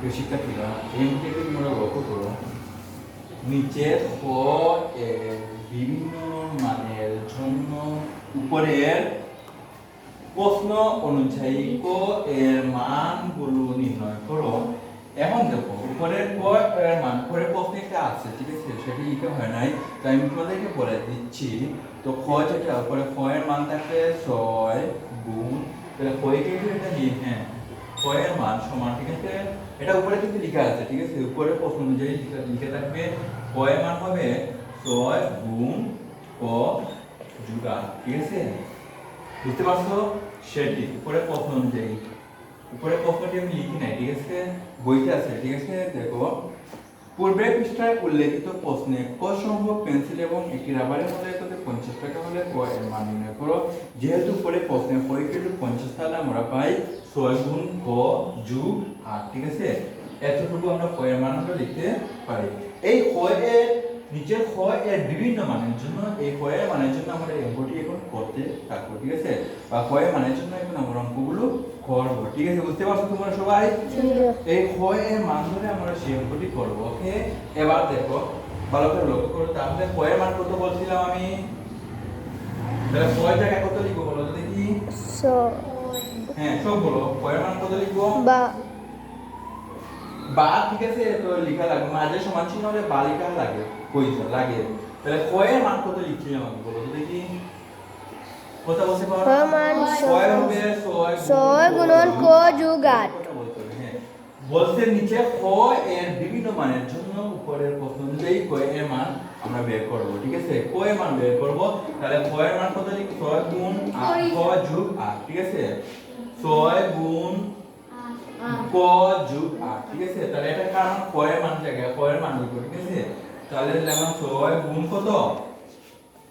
প্রিয় শিক্ষার্থীরা এই অঙ্কটি তোমরা লক্ষ্য করো, নিচের ক এর বিভিন্ন মানের জন্য উপরের প্রশ্ন অনুযায়ী ক এর নির্ণয় করো। এখন দেখো, উপরের ক মান পরে প্রশ্ন একটা আছে, ঠিক আছে? সেটি লিখে হয় নাই, তাই আমি তোমাদেরকে বলে দিচ্ছি। তো খ যেটা, উপরে খ এর মান থাকবে ছয় গুণ, তাহলে কয়কে এটা নিয়ে হ্যাঁ। ক এর মান সমান, ঠিক আছে? এটা উপরে কিন্তু লেখা আছে, ঠিক আছে? উপরে প্রশ্ন অনুযায়ী লিখে- থাকবে, ক্ষয়ের মান হবে ছয় গুণ ক যুগা ঠিক আছে? বুঝতে পারছ? সেটি উপরে প্রশ্ন অনুযায়ী। উপরে প্রশ্নটি আমি লিখি নাই, ঠিক আছে? বইতে আছে, ঠিক আছে? দেখো পূর্বের পৃষ্ঠায় উল্লেখিত প্রশ্নে ক সংখ্যক পেন্সিল এবং একটি রাবারের মধ্যে কত পঞ্চাশ টাকা হলে ক এর মান নির্ণয় করো। যেহেতু পরে প্রশ্নে ক ইকুয়াল পঞ্চাশ তাহলে আমরা পাই, ছয় গুণ ক যোগ আট, ঠিক আছে? এতটুকু আমরা ক এর মান আমরা লিখতে পারি। এই ক এর নিচের ক এর বিভিন্ন মানের জন্য, এই ক এর মানের জন্য আমরা অঙ্কটি এখন করতে থাকব, ঠিক আছে? বা ক এর মানের জন্য এখন আমরা অঙ্কগুলো করব ঠিক আছে? বুঝতে পারছ তোমরা সবাই? এই ক্ষয় এর মান ধরে আমরা সেই অঙ্কটি করব ওকে? এবার দেখো ভালো করে লক্ষ্য করো তাহলে ক্ষয়ের মান কত বলছিলাম আমি? তাহলে ক্ষয় কত লিখব বলো তো দেখি। হ্যাঁ সব বলো ক্ষয়ের মান কত লিখব? বা। বা ঠিক আছে? তো লেখা লাগবে মাঝে সমান চিহ্ন হলে বা লেখা লাগে কইছে লাগে। তাহলে ক্ষয়ের মান কত লিখছিলাম আমি বলো তো দেখি। কথা বলতে পারো? মান ছয় গুণন ক যোগ আট। বলতে নিচে ক এর বিভিন্ন মানের জন্য উপরের প্রশ্ন অনুযায়ী ক এর মান আমরা বের করব ঠিক আছে? ক এর মান বের করব তাহলে ক এর মান কত লিখব ছয় গুণ আট ক যোগ আট ঠিক আছে? ছয় গুণ ক যোগ আট ঠিক আছে? তাহলে এটা কারণ ক এর মান জায়গায় ক এর মান লিখব ঠিক আছে? তাহলে লিখলাম ছয় গুণ কত?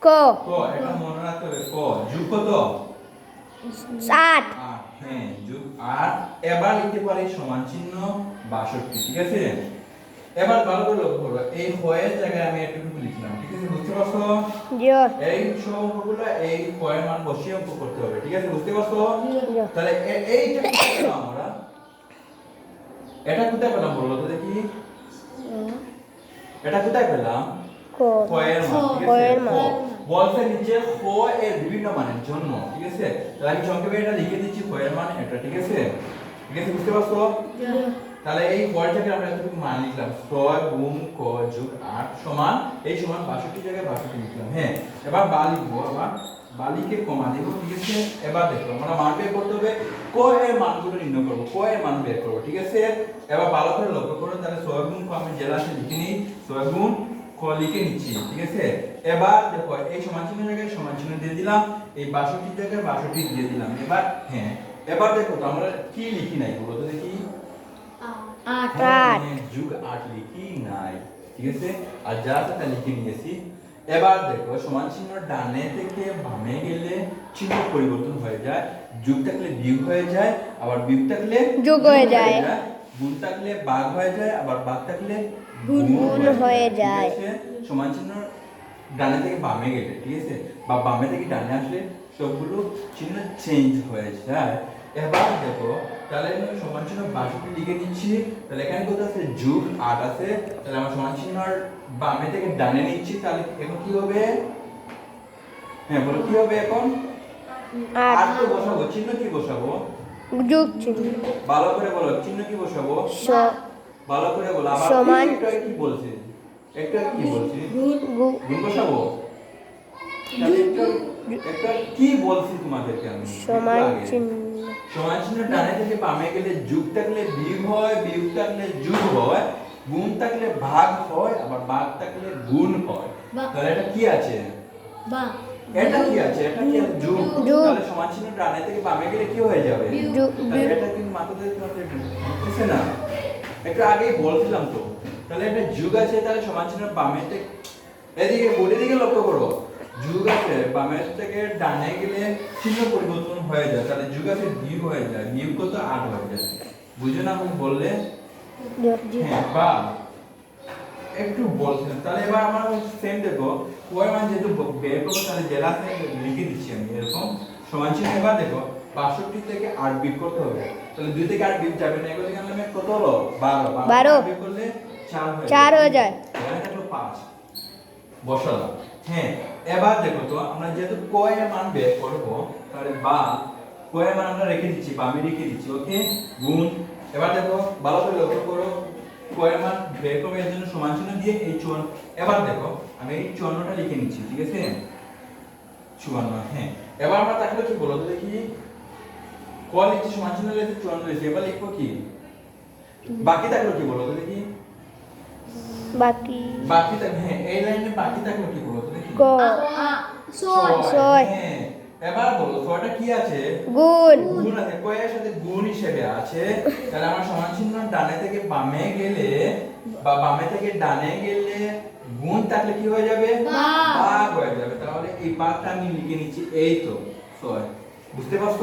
ক। ক এটা মনে রাখতে হবে ক যোগ কত? আট। হ্যাঁ যোগ আট। এবার লিখতে পারি সমান চিহ্ন বাষট্টি ঠিক আছে? এবার ভালো করে লক্ষ্য করো এই হয়ের জায়গায় আমি এটুকু লিখলাম ঠিক আছে? বুঝতে পারছ? এই সব অঙ্কগুলো এই হয়ের মান বসিয়ে অঙ্ক করতে হবে ঠিক আছে? বুঝতে পারছ? তাহলে এইটা কোথায় পেলাম আমরা? এটা কোথায় পেলাম বলো তো দেখি। এটা কোথায় পেলাম? ক। মান এর মান। বলছে নিচে খ এর বিভিন্ন মানের জন্য ঠিক আছে? তাহলে আমি সংক্ষেপে এটা লিখে দিচ্ছি, খ এর মান এটা ঠিক আছে? ঠিক আছে, বুঝতে পারছ? তাহলে এই পর্যায়ে আমরা এতটুকু মান লিখলাম, ছয় গুণ ক যোগ আট সমান, এই সমান বাষট্টি জায়গায় বাষট্টি লিখলাম হ্যাঁ? এবার বা লিখব, আবার বালিকে কমা দিব, ঠিক আছে? এবার দেখো, আমরা মান বের করতে হবে, ক এর মানগুলো নির্ণয় করব, ক এর মান বের করব, ঠিক আছে? এবার ভালো করে লক্ষ্য করো, তাহলে ছয় গুণ ক আমি জেলাতে লিখে নিই ছয় গুণ ক লিখে নিচ্ছি ঠিক আছে? এবার দেখো এই সমান চিহ্ন জায়গায় সমান চিহ্ন দিয়ে দিলাম এই বাষট্টি জায়গায় বাষট্টি দিয়ে দিলাম এবার হ্যাঁ এবার দেখো তো আমরা কি লিখি নাই বলো তো দেখি। আট। হ্যাঁ, যুগ আট লিখি নাই ঠিক আছে? আর যা তা লিখে নিয়েছি। এবার দেখো সমান চিহ্ন ডানে থেকে বামে গেলে চিহ্ন পরিবর্তন হয়ে যায় যুগ থাকলে বিয়োগ হয়ে যায় আবার বিয়োগ থাকলে যোগ হয়ে যায়। গুণ থাকলে বাঘ হয়ে যায় আবার বাঘ থাকলে গুণ হয়ে যায়। সমান চিহ্ন ডানে থেকে বামে গেলে ঠিক আছে? বা বামে থেকে ডানে আসলে সবগুলো চিহ্ন চেঞ্জ হয়ে যায়। এবার দেখো তাহলে সমান চিহ্ন বাষট্টি লিখে দিচ্ছি তাহলে এখানে কত আছে? যুগ আট আছে। তাহলে আমার সমান চিহ্ন বামে থেকে ডানে নিচ্ছি তাহলে এখন কি হবে? হ্যাঁ বলো কি হবে এখন? আট। তো বসাবো চিহ্ন কি বসাবো? যোগ চিহ্ন। ভালো করে বলো চিহ্ন কি বসাবো? ভালো করে বলো। আবার সমান। একটা কি বলছে? একটা কি বলছে? গু- গুণ বসাবো একটা- কি বলছি তোমাদেরকে আমি? সমান চিহ্ন। সমান চিহ্ন ডানে থেকে বামে গেলে যুগ থাকলে বিয়োগ হয় বিয়োগ থাকলে যুগ হয় গুণ থাকলে ভাগ হয় আবার ভাগ থাকলে গুণ হয়। তাহলে এটা কি আছে? এটা কি আছে? এটা কি? যোগ। তাহলে সমান চিহ্ন ডানে থেকে বামে গেলে কি হয়ে যাবে? এটা কিন্তু মাথাতে তোমাদের বুঝতেছে না। একটু আগেই বলছিলাম তো। তাহলে এটা যুগ আছে, তাহলে সমান চিহ্ন বামে থেকে এদিকে বোর্ডের দিকে লক্ষ্য করো। যুগ আছে, বামের থেকে ডানে গেলে চিহ্ন পরিবর্তন হয়ে যায়। তাহলে যুগ আছে, বিয়োগ হয়ে যায়। বিয়োগ কত? আট হয়ে যায়। বুঝো না আমি বললে? হ্যাঁ বা। একটু বলছেন তাহলে এবার আমার সেম দেখো। কয় মান যেহেতু বের করব, তাহলে জেলাতে লিখে দিচ্ছি আমি, এরকম। সমান চিহ্ন এবার দেখো, বাষট্টি থেকে আট বিট করতে হবে। তাহলে দুই থেকে আট বিয়োগ যাবে না এগুলো থেকে কত হলো? বারো। বারো। বিয়োগ করলে চার হয়ে হয়ে যায়। এখানে থাকল পাঁচ। বসালাম। হ্যাঁ এবার দেখো তো আমরা যেহেতু কয়ের মান বের করব তাহলে বা কয়ের মান আমরা রেখে দিচ্ছি বা আমি রেখে দিচ্ছি ওকে? গুণ। এবার দেখো ভালো করে লক্ষ্য করো কয়ের মান বের করব এর জন্য সমান চিহ্ন দিয়ে এই চুয়ান্ন। এবার দেখো আমি এই চুয়ান্নটা লিখে নিচ্ছি ঠিক আছে? চুয়ান্ন হ্যাঁ। এবার আমরা তাহলে কি বলো তো দেখি? ক লিখছি সমান চিহ্ন লিখছি চুয়ান্ন লিখছি এবার লিখব কি? বাকি থাকল কি বলো তো দেখি? বাকি। বাকি হ্যাঁ এই লাইনে বাকি থাকল কি বলো তো দেখি? ক ছয়। ছয়। হ্যাঁ এবার বলো ছয়টা কি আছে? গুণ। গুণ আছে কয়ের সাথে গুণ হিসেবে আছে। তাহলে আমার সমান চিহ্ন ডানে থেকে বামে গেলে বা বামে থেকে ডানে গেলে গুণ থাকলে কি হয়ে যাবে? ভাগ। ভাগ হয়ে যাবে। তাহলে এই ভাগটা আমি লিখে নিচ্ছি এই তো ছয়। বুঝতে পারছ?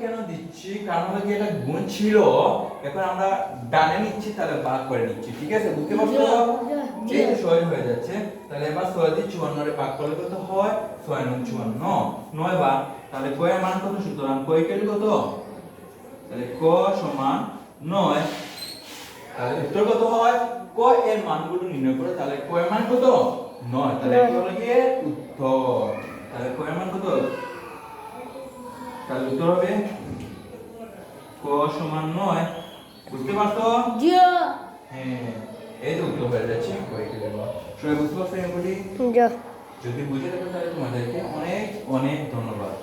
কেন দিচ্ছি? কারণ হলো কি এটা গুণ ছিল। এখন আমরা ডানে নিচ্ছি তাহলে করে নিচ্ছি ঠিক আছে? বুঝতে পারছ? এই ছয় হয়ে যাচ্ছে তাহলে এবার ছয় দিয়ে চুয়ান্নরে ভাগ করলে কত হয়? ছয় নয় চুয়ান্ন। নয় বার। তাহলে কয়ের মান কত? সুতরাং কয় কত? তাহলে ক সমান নয়। তাহলে উত্তর কত হয়? ক এর মানগুলো নির্ণয় করে তাহলে ক এর মান কত? নয়। তাহলে কি হলো গিয়ে? উত্তর। তাহলে ক মান কত? তাহলে উত্তর হবে ক সমান নয়। বুঝতে পারছ? হ্যাঁ এই তো উত্তর হয়ে যাচ্ছে। সবাই বুঝতে পারছ যদি বুঝে থাকো তাহলে তোমাদেরকে অনেক অনেক ধন্যবাদ।